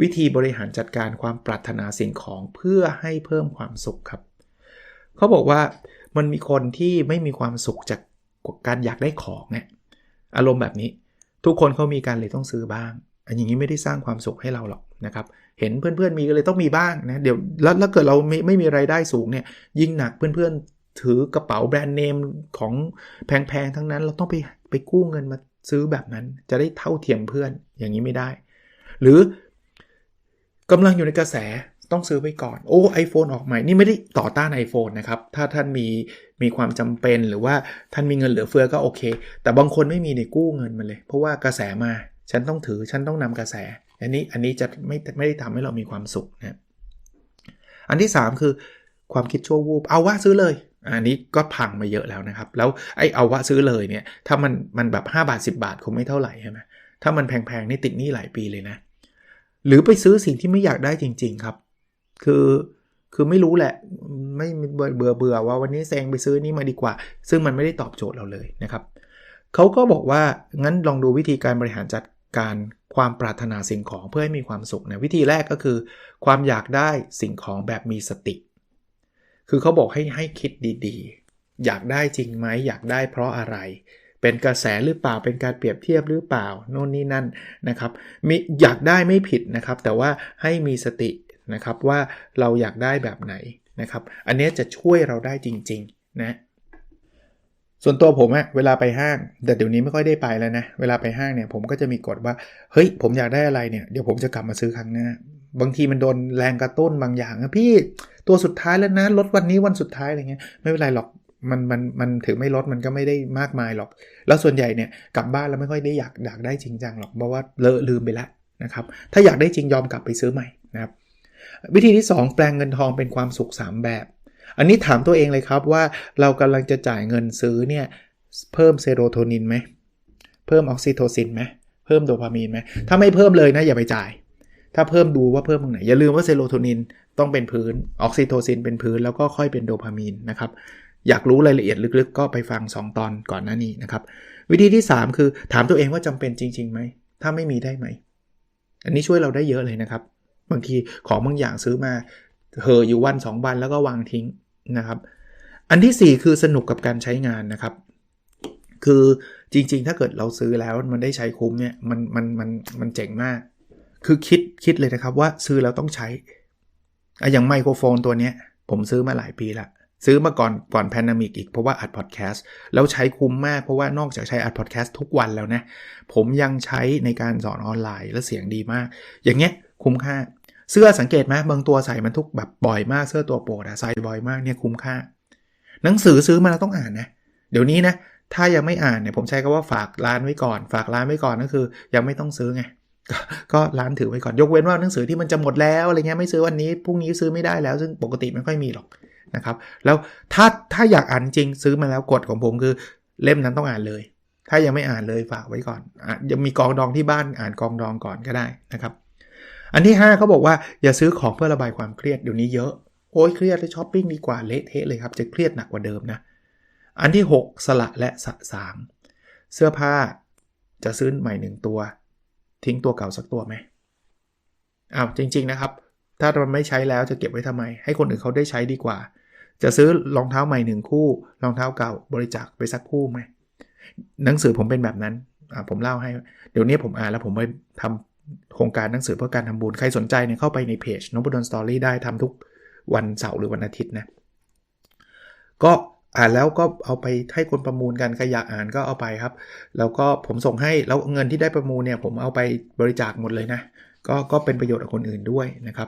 วิธีบริหารจัดการความปรารถนาสิ่งของเพื่อให้เพิ่มความสุขครับ เขาบอกว่ามันมีคนที่ไม่มีความสุขจากการอยากได้ของเนี่ยอารมณ์แบบนี้ ทุกคนเขามีการเลยต้องซื้อบ้าง อันอย่างนี้ไม่ได้สร้างความสุขให้เราหรอกนะครับเห็นเพื่อนๆมีก็เลยต้องมีบ้างนะเดี๋ยวแล้วถ้าเกิดเราไม่ไม่มีไรายได้สูงเนี่ยยิ่งหนักเพื่อนๆถือกระเป๋าแบรนด์เนมของแพงๆทั้งนั้น เราต้องไปไปกู้เงินมาซื้อแบบนั้น จะได้เท่าเทียมเพื่อนอย่างนี้ไม่ได้ หรือ กำลังอยู่ในกระแสต้องซื้อไว้ก่อน โอ้ไอโฟนออกใหม่ นี่ไม่ได้ต่อต้าน iPhone นะครับ ถ้าท่านมีมีความจำเป็นหรือว่าท่านมีเงินเหลือเฟือก็โอเค แต่บางคนไม่มีในกู้เงินมาเลย เพราะว่ากระแสมา ฉันต้องถือ ฉันต้องนำกระแส อันนี้อันนี้จะไม่ไม่ได้ทำให้เรามีความสุขนะอันที่ 3 คือความคิดชั่ววูบ เอาว่าซื้อเลย อันนี้ก็พังมาเยอะแล้วนะครับ แล้วไอ้เอาว่าซื้อเลยเนี่ย ถ้ามันมันแบบ5บาท 10 บาทคงไม่เท่าไหร่ใช่ไหมถ้ามันแพงๆนี่ติดหนี้หลายปีเลยนะ หรือไปซื้อสิ่งที่ไม่อยากได้จริง ๆ ครับ คือคือไม่รู้แหละ ไม่เบื่อเบื่อว่าวันนี้แซงไปซื้อนี้มาดีกว่า ซึ่งมันไม่ได้ตอบโจทย์เราเลยนะครับเขาก็บอกว่างั้นลองดูวิธีการบริหารจัดการความปรารถนาสิ่งของเพื่อให้มีความสุขนะวิธีแรกก็คือ ความอยากได้สิ่งของแบบมีสติ คือเขาบอกให้ให้คิดดีๆ อยากได้จริงไหมอยากได้เพราะอะไร เป็นกระแสหรือเปล่าเป็นการเปรียบเทียบหรือเปล่าโน่นนี่นั่นนะครับมีอยากได้ไม่ผิดนะครับ แต่ว่าให้มีสตินะครับว่าเราอยากได้แบบไหนนะครับ อันนี้จะช่วยเราได้จริงๆนะส่วนตัวผมอะเวลาไปห้าง แต่เดี๋ยวนี้ไม่ค่อยได้ไปแล้วนะเวลาไปห้างเนี่ยผมก็จะมีกฎว่าเฮ้ยผมอยากได้อะไรเนี่ยเดี๋ยวผมจะกลับมาซื้อครั้งหน้าบางทีมันโดนแรงกระตุ้นบางอย่างนะพี่ตัวสุดท้ายแล้วนะลดวันนี้วันสุดท้ายอะไรเงี้ยไม่เป็นไรหรอก มันมันมันถึงไม่ลดมันก็ไม่ได้มากมายหรอก แล้วส่วนใหญ่เนี่ยกลับบ้านแล้วไม่ค่อยได้อยากอยากได้จริงจังหรอกเพราะว่าเลอะลืมไปแล้วนะครับถ้าอยากได้จริงยอมกลับไปซื้อใหม่นะครับวิธีที่ 2 แปลงเงินทองเป็นความสุข 3 แบบ อันนี้ถามตัวเองเลยครับว่าเรากำลังจะจ่ายเงินซื้อเนี่ยเพิ่มเซโรโทนินไหมเพิ่มออกซิโทซินไหมเพิ่มโดพามีนไหมถ้าไม่เพิ่มเลยนะอย่าไปจ่าย ถ้าเพิ่มดูว่าเพิ่มตรงไหนอย่าลืมว่าเซโรโทนินต้องเป็นพื้นออกซิโทซินเป็นพื้นแล้วก็ค่อยเป็นโดพามีนนะครับ อยากรู้รายละเอียดลึกๆ ก็ไปฟัง 2 ตอนก่อนหน้านี้นะครับ วิธีที่ 3 คือถามตัวเองว่าจำเป็นจริงๆไหม ถ้าไม่มีได้ไหม อันนี้ช่วยเราได้เยอะเลยนะครับ บางทีของบางอย่างซื้อมาเหออยู่วัน 2 วันแล้วก็วางทิ้งนะครับ อันที่ 4 คือสนุกกับการใช้งานนะครับ คือจริงๆ ถ้าเกิดเราซื้อแล้วมันได้ใช้คุ้มเนี่ยมันมันมันมันเจ๋งมาก คือคิดคิดเลยนะครับว่าซื้อแล้วต้องใช้อะอย่างไมโครโฟนตัวนี้ผมซื้อมาหลายปีละ ซื้อมาก่อนก่อนแพนดมิกอีกเพราะว่าอัดพอดแคสต์แล้วใช้คุ้มมากเพราะว่านอกจากใช้อัดพอดแคสต์ทุกวันแล้วนะ ผมยังใช้ในการสอนออนไลน์และเสียงดีมาก อย่างเงี้ยคุ้มค่า เสื้อสังเกตไหมบางตัวใส่มันทุกแบบบ่อยมากเสื้อตัวโปรดอะใส่บ่อยมากเนี่ยคุ้มค่า หนังสือซื้อมาเราต้องอ่านนะ เดี๋ยวนี้นะถ้ายังไม่อ่านเนี่ยผมใช้คำว่าฝากร้านไว้ก่อน ฝากร้านไว้ก่อนก็คือ ยังไม่ต้องซื้อไงก็ร้านถือไว้ก่อนยกเว้นว่าหนังสือที่มันจะหมดแล้วอะไรเงี้ยไม่ซื้อวันนี้พรุ่งนี้ซื้อไม่ได้แล้ว ซึ่งปกติไม่ค่อยมีหรอก นะครับ แล้วถ้าถ้าอยากอ่านจริงซื้อมาแล้วกฎของผมคือเล่มนั้นต้องอ่านเลย ถ้ายังไม่อ่านเลยฝากไว้ก่อนอยังมีกองดองที่บ้านอ่านกองดองก่อนก็ได้นะครับ อันที่5เขาบอกว่าอย่าซื้อของเพื่อระบายความเครียดเดี๋ยวนี้เยอะโอ้ยเครียดเลยช้อปปิ้งดีกว่าเละเทะเลยครับจะเครียดหนักกว่าเดิมนะอันที่ 6 สละและสะสางเสื้อผ้าจะซื้อใหม่หนึ่งตัว ทิ้งตัวเก่าสักตัวไหมอ้าวจริง ๆนะครับ ถ้ามันไม่ใช้แล้วจะเก็บไว้ทำไม ให้คนอื่นเขาได้ใช้ดีกว่า จะซื้อรองเท้าใหม่หนึ่งคู่รองเท้าเก่าบริจาคไปสักคู่ไหมหนังสือผมเป็นแบบนั้นผมเล่าให้ เดี๋ยวนี้ผมอ่านแล้วผมไปทำโครงการหนังสือเพื่อการทำบุญ ใครสนใจเนี่ยเข้าไปในเพจนบุดนสตอรี่ได้ทำทุกวันเสาร์หรือวันอาทิตย์นะ ก็อ่านแล้วก็เอาไปให้คนประมูลกันใครอยากอ่านก็เอาไปครับ แล้วก็ผมส่งให้แล้วเงินที่ได้ประมูลเนี่ยผมเอาไปบริจาคหมดเลยนะ ก็ก็เป็นประโยชน์กับคนอื่นด้วยนะครับ